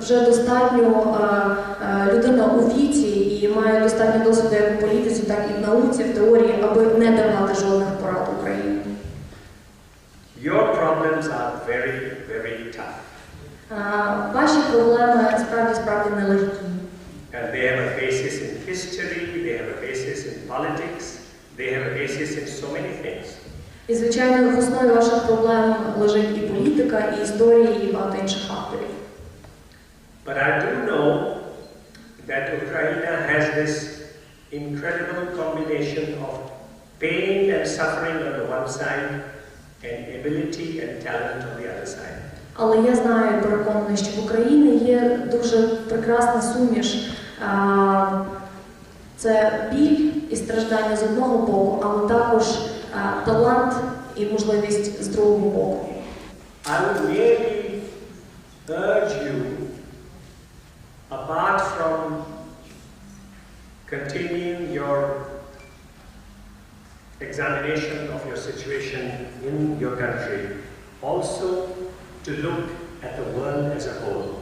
вже достатньо е, е, людина у віці і має достатньо досвіду як у політиці, так і в науці, в теорії, аби не давати жодних порад Україні. Your problems are very, very tough. Е, Ваші проблеми справді справді нелегкі. And they have a basis in history, they have a basis in politics, they have a basis in so many things. І, звичайно, в основі ваших проблем лежить і політика, і історія, і багато інших факторів. But I do know that Ukraine has this incredible combination of pain and suffering on the one side and ability and talent on the other side. Але я знаю і переконана, що в Україні є дуже прекрасна суміш. Це біль і страждання з одного боку, але також талант і можливість з другого боку. I would merely urge you, apart from continuing your examination of your situation in your country, also to look at the world as a whole.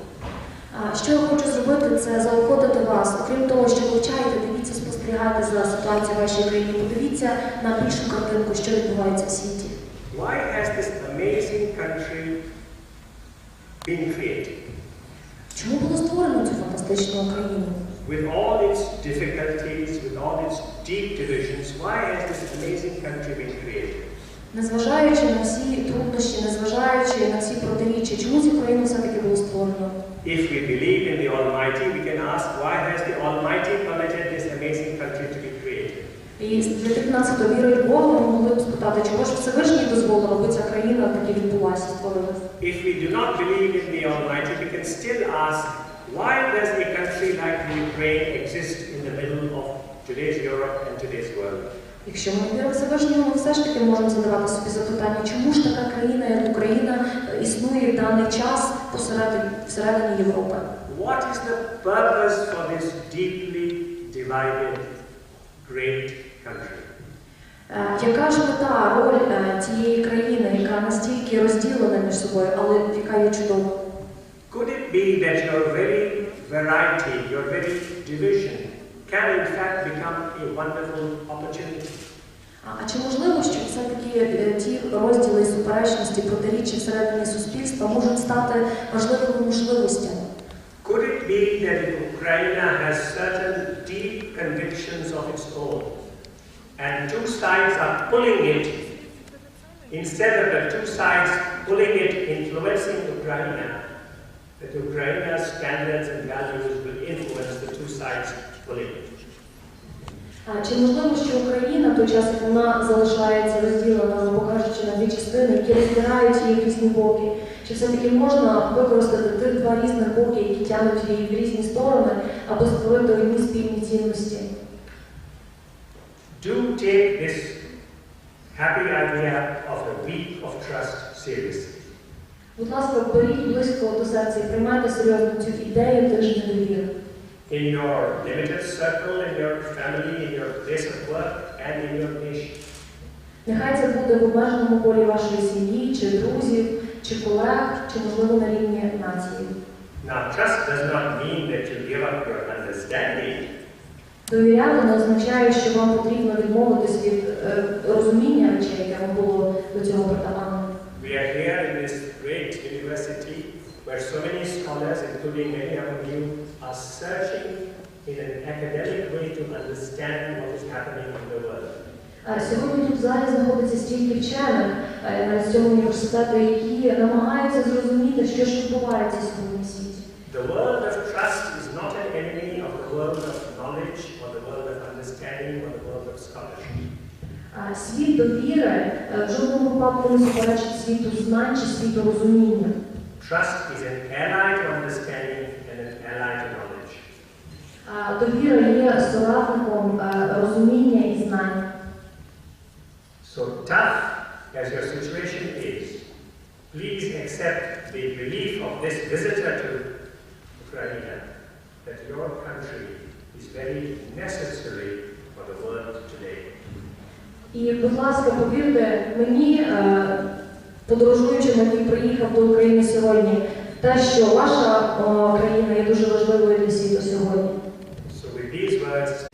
Що я хочу зробити, це заохотити вас. Окрім того, що вивчаєте, дивіться, спостерігайте за ситуацією в вашій країні. Подивіться на більшу картинку, що відбувається в світі. Why has this amazing country been created? Чому було створено цю фантастичну Україну? With all its difficulties, with all its deep divisions, why has this amazing country been created? Незважаючи на всі труднощі, незважаючи на всі протиріччя, чому цю країну все-таки було створено? If we believe in the Almighty, we can ask why has the Almighty permitted this amazing country to? І для тих нас, хто в Бога, ми могли б спитати, чого ж Всевишній дозволив, аби ця країна таки відбулася, створилася. If we do not believe in the Almighty, we can still ask why does a country like the Ukraine exist in the middle of today's Europe and today's world? Якщо ми віримо Всевишнього, ми все ж таки можемо задавати собі запитання, чому ж така країна, як Україна, е, існує в даний час посередині, всередині Європи? What is the purpose for this deeply divided great Яка ж мета, роль е, цієї країни, яка настільки розділена між собою, але яка є чудова? Could it be that your very variety, your very division, can in fact become a wonderful opportunity? А чи можливо, що все-таки е, ті розділи суперечності, протиріччя всередині суспільства можуть стати важливими можливостями? Could it be that Ukraine has certain deep convictions of its own, and two sides are pulling it, instead of the two sides pulling it, influencing Ukraine, that Ukraine's standards and values will influence the two sides pulling it? Чи можливо, що Україна, в той час вона залишається розділена, або кажучи, на дві частини, які роздирають її в різні боки? Чи все-таки можна використати тих два різних боки, які тягнуть її в різні сторони, аби створити одні спільні цінності? Take this happy idea of a week of trust seriously. Будь ласка, беріть близько до серця і приймайте серйозно цю ідею тижня довіри. In your limited circle, in your family, in your place of work, and in your nation. Нехай це буде в обмеженому полі вашої сім'ї, чи друзів, чи колег, чи можливо на рівні нації. Now, trust does not mean that you give up your understanding. Довіряти не означає, що вам потрібно відмовитись від е, розуміння речей, яке вам було до цього притаманне. We are here in this great university where so many scholars, including many among you, are searching in an academic way to understand what is happening in the world. Е, Сьогодні тут в залі знаходиться стільки вчених е, з цього університету, які намагаються зрозуміти, що ж відбувається сьогодні в світі. The world of trust is not an enemy of the world of knowledge or the world of understanding or the world of scholarship. Е, Світ довіри е, в жодному випадку не суперечить світу знань чи світу розуміння. Trust is an ally to understanding and an ally to knowledge. Е, Довіра є соратником е, розуміння і знань. So tough as your situation is, please accept the belief of this visitor to Ukraine that your country is very necessary for the world today. І, будь ласка, повірте мені, е, подорожуючи, на який приїхав до України сьогодні, те, що ваша країна є дуже важливою для світу сьогодні. So with these words,